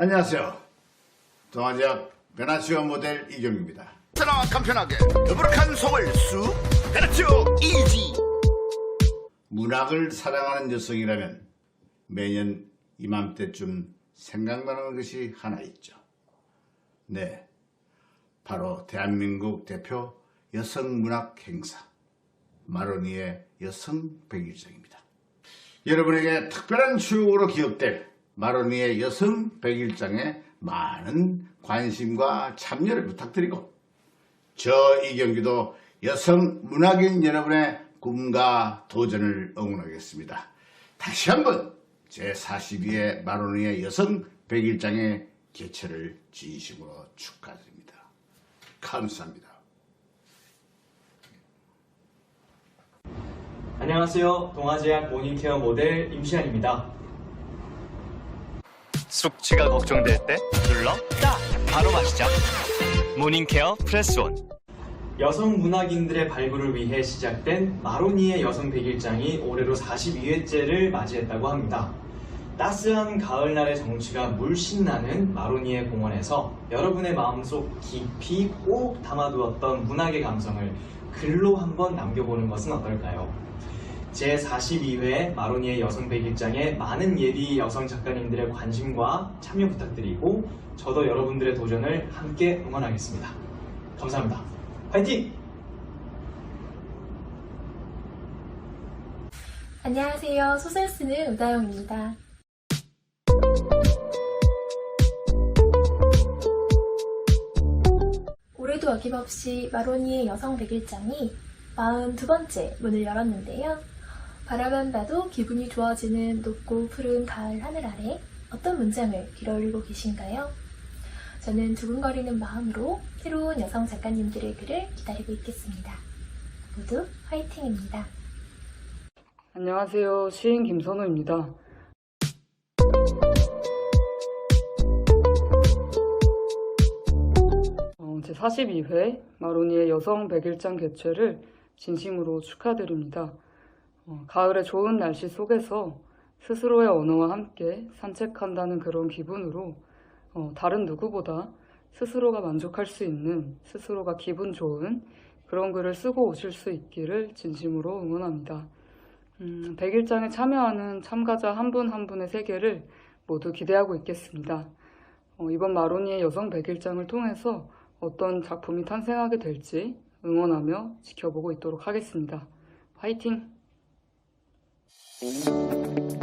안녕하세요. 동아지역 베나치오 모델 이경입니다. 쓰나 간편하게 더부룩한 속을 쑥 베르치오 이지 문학을 사랑하는 여성이라면 매년 이맘때쯤 생각나는 것이 하나 있죠. 네, 바로 대한민국 대표 여성 문학 행사 마로니의 여성 백일장입니다. 여러분에게 특별한 추억으로 기억될 마로니의 여성 백일장에 많은 관심과 참여를 부탁드리고 저 이경규도 여성 문학인 여러분의 꿈과 도전을 응원하겠습니다. 다시 한번 제42회 마로니의 여성 백일장의 개최를 진심으로 축하드립니다. 감사합니다. 안녕하세요. 동아제약 모닝케어 모델 임시안입니다. 숙취가 걱정될 때 눌러 딱 바로 마시자 모닝케어 프레스온 여성 문학인들의 발굴을 위해 시작된 마로니의 여성 백일장이 올해로 42회째를 맞이했다고 합니다. 따스한 가을날의 정취가 물씬 나는 마로니의 공원에서 여러분의 마음속 깊이 꼭 담아두었던 문학의 감성을 글로 한번 남겨보는 것은 어떨까요? 제42회 마로니의 여성 백일장에 많은 예비 여성 작가님들의 관심과 참여 부탁드리고 저도 여러분들의 도전을 함께 응원하겠습니다. 감사합니다. 화이팅! 안녕하세요. 소설 쓰는 우다영입니다. 올해도 어김없이 마로니의 여성 백일장이 42번째 문을 열었는데요. 바라만 봐도 기분이 좋아지는 높고 푸른 가을 하늘 아래 어떤 문장을 길어올리고 계신가요? 저는 두근거리는 마음으로 새로운 여성 작가님들의 글을 기다리고 있겠습니다. 모두 화이팅입니다. 안녕하세요. 시인 김선우입니다. 어, 제 42회 마로니의 여성 백일장 개최를 진심으로 축하드립니다. 어, 가을의 좋은 날씨 속에서 스스로의 언어와 함께 산책한다는 그런 기분으로 어, 다른 누구보다 스스로가 만족할 수 있는 스스로가 기분 좋은 그런 글을 쓰고 오실 수 있기를 진심으로 응원합니다. 음, 100일장에 참여하는 참가자 한분한 분의 세계를 모두 기대하고 있겠습니다. 어, 이번 마로니의 여성 100일장을 통해서 어떤 작품이 탄생하게 될지 응원하며 지켜보고 있도록 하겠습니다. 화이팅! Música